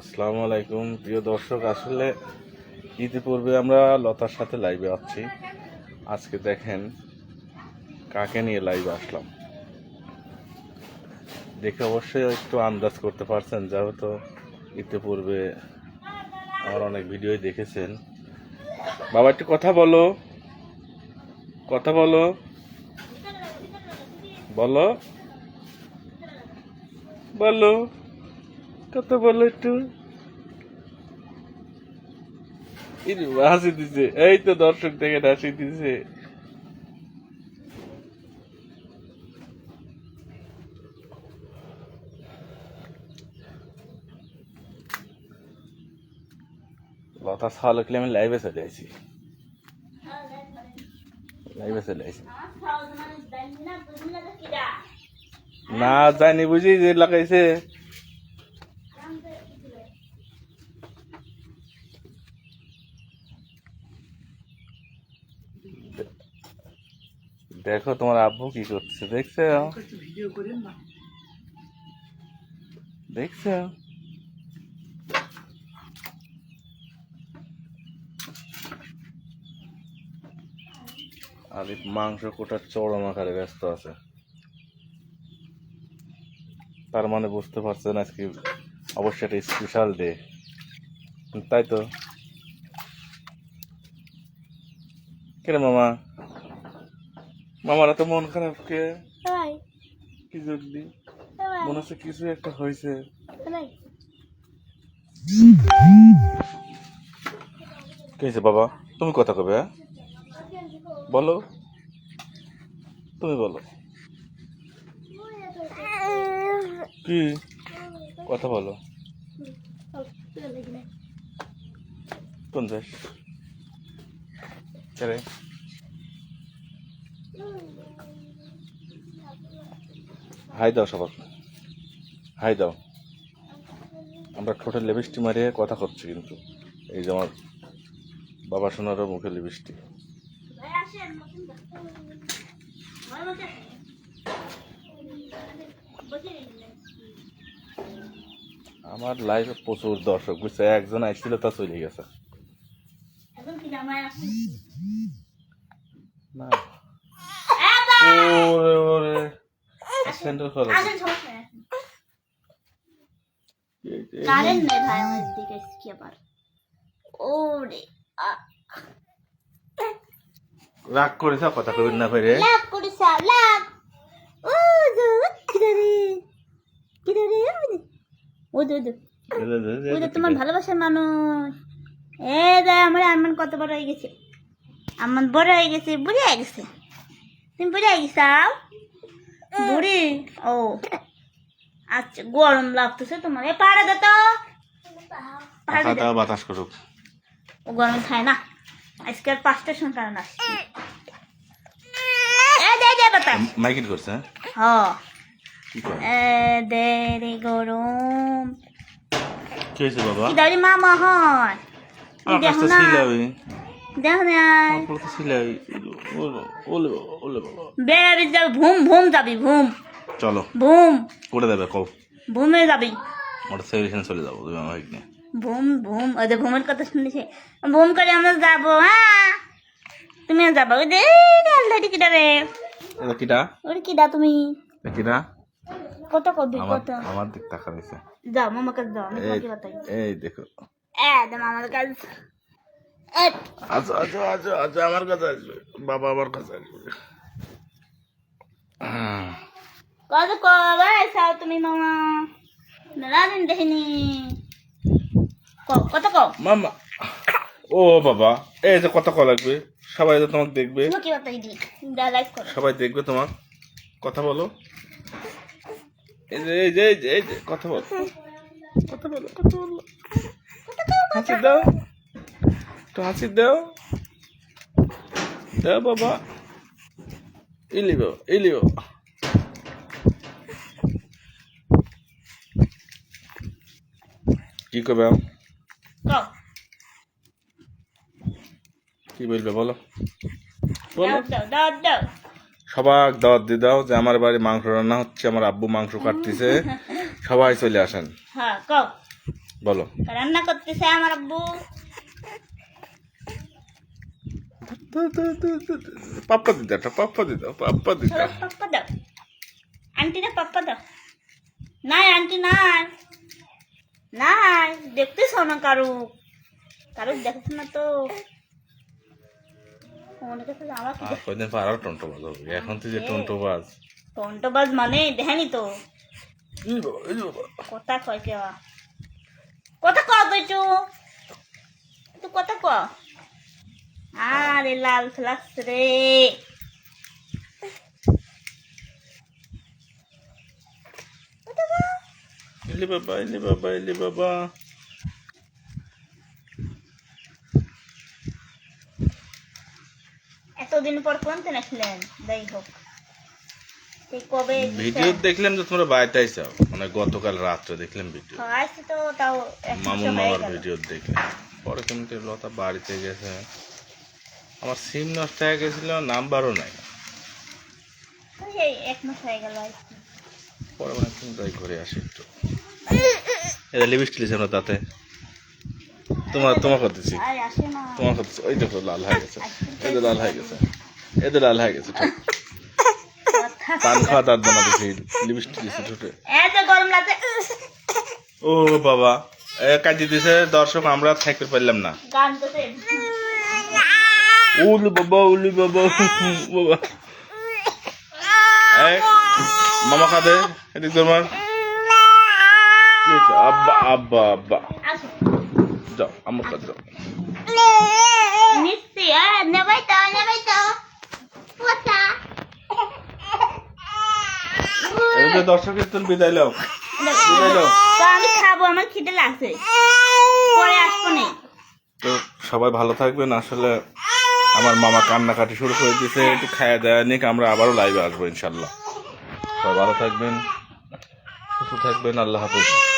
আসসালামু আলাইকুম। প্রিয় দর্শক, আসলে ইতিপূর্বে আমরা লতার সাথে লাইভে আছি। আজকে দেখেন কাকে নিয়ে লাইভে আসলাম। দেখে অবশ্যই একটু আন্দাজ করতে পারছেন, যেহেতু ইতিপূর্বে আমার অনেক ভিডিওই দেখেছেন। বাবা, একটু কথা বলো। কথা বলো। বলো। বলো। কথা বলো একটু। হাসি দিছে। এই তো দর্শক থেকে হাসি দিছে। লতা, সাল হলে আমি লাইভে চলে আইছি। লাইভে চলে আইছি। না জানি, বুঝি যে লাগাইছে। দেখো তোমার আব্বু কি করছে, দেখছ? দেখছ? আলিফ মাংস কোটার চরম আকারে ব্যস্ত আছে। তার মানে বুঝতে পারছেন আজকে অবশ্যই একটা স্পেশাল ডে তাই তো? কেন মামা? মামারা তো মন খারাপ কে? কি জলদি মনে হচ্ছে কিছু একটা হয়েছে। কে বাবা? তুমি কথা কবে হ্যাঁ? বলো। তুমি বলো। কি? কথা বলো। কোন যাস চলে হাই দাও সবার। হাই দাও। আমরা ঠোঁটে লিপস্টিক মারিয়ে কথা করছি কিন্তু। এই যে আমার বাবা সোনারও মুখে লিপস্টিক। আমার লাইফে প্রচুর দর্শক বুঝছে? একজন আসছিল তা চলে গেছে। না ওরে ওরে সেন্টার খরচ কারেন্ট নেই ভাই আমার দিকে কি আবার। ওরে রাগ করেছ কথা কবেন না করে লাভ করে সাব ও দু কিদারে কিদারে ও দু দু। ও দু তোমার ভালোবাসার মানুষ। এ দা আমার আরমান কত বড় হয়ে গেছে। আমার বড় হয়ে গেছে হয়ে গেছে। তুমি হয়ে গেছাও বুড়ি ও। আচ্ছা গরম লাগতেছে তোমার। এ পাড়া দে তো। পাড়া বাতাস করুক। ও গরম খায় না। আজকে আর পাঁচটার সময় কারণ আসছে মাইকিট করছে হ্যাঁ? হ। কি করে এ দে রে গরম। কি হয়েছে বাবা? দাঁড়ি মামা হয়। দেখো না। দেখো বেড়াবি যাবি ভুম ভুম যাবি ভুম। চলো। ভুম। করে দেবে কও ভুমে যাবি। ওটা সেলিব্রেশনে চলে যাব তুমি আমার নিয়ে। ভুম ভুম ওদের ভুমের কথা শুনেছে। ভুম করে আমরা যাব হ্যাঁ? তুমি যাব। ওই দে আল্লাহ কিটা রে। এটা কিটা ওর কিটা তুমি? কিটা কত কবি কত? আমার দিক তাকা রয়েছে যাও মামার কাছে যাও আমি তোমাকে বাতাই। এই দেখো। একদম আমার কাছে। এ, আচ্ছা আচ্ছা আচ্ছা আচ্ছা আমার কাছে আসবে। বাবা আমার কাছে আসবে। আহ, কত কবে চাও তুমি মামা? দেখিনি। কত কও? মামা ও বাবা এই যে কল লাগবে। সবাই তো তোমাকে দেখবে। সবাই দেখবে তোমার কথা বলো। এই যে এই যে এই যে এই যে কথা বলো। কথা বলো কথা বলো। হাসি দাও। একটু হাসি দাও। দাও বাবা। ইলিব ইলিব কি করবে? কি। বলবে বলো? বলো। সবাক দাওয়াত দিয়ে দাও যে আমার বাড়ি মাংস রান্না হচ্ছে আমার আব্বু মাংস কাটতেছে। সবাই চলে আসেন। হ্যাঁ বলো। রান্না করতেছে আমার আব্বু। পাপ্পা দিদা একটা পাপ্পা দিদা পাপ্পা দিদা চলো পাপ্পা দাও। আন্টিরা পাপ্পা দাও। নাই আন্টি নাই। নাই দেখতেছ না কারু কারু দেখছ না তো। মনে আর কয়দিন পর আরও হবে এখন তুই যে টন্টো টন্টবাজ। মানে দেখেনি তো। বাবা। কথা কয় কেওয়া কথা ক বেচু। তুই কথা ক আরে লাল ফ্লাক্স রে কথা ক। এলি বাবা এলি বাবা এলি বাবা এতদিন পর কোন দিন আসলেন যাই হোক সেই কবে ভিডিও দেখলাম যে তোমরা বাইরে আইসাও মানে গতকাল রাত্রে দেখলাম ভিডিও আসছে তো তাও এক মামুন সপ্তাহ হয়ে মামার গেল। ভিডিও দেখলাম। পরে কিন্তু লতা বাড়িতে গেছে। আমার সিম নষ্ট হয়ে গেছিল নাম্বারও নাই। পরে মানে যাই ঘরে আসি একটু। এটা লিপস্টিক লিখছে না তাতে? তোমার তোমার করতেছি। তোমার করতেছি। ওই দেখো লাল হয়ে গেছে। এই তো লাল হয়ে গেছে। এই তো লাল হয়ে গেছে ঠিক পান খাওয়া জন্য দিছি লিপস্টিক ও বাবা কাটি দিছে দর্শক আমরা থাকতে পারলাম না। উলি বাবা উলি বাবা বাবা এই, মামা খাদে এদিক তোমার আব্বা আব্বা আব্বা যাও আমার কাছে যাও দর্শকের তুমি বিদায় লাও আমি খাব আমার খিদে লাগছে পরে আসব নেই তো সবাই ভালো থাকবেন আসলে আমার মামা কান্নাকাটি শুরু করে দিয়েছে, একটু খায়া দেওয়া নিক, আমরা আবারও লাইভে আসব ইনশাল্লাহ সবাই ভালো থাকবেন, সুস্থ থাকবেন, আল্লাহ হাফিজ।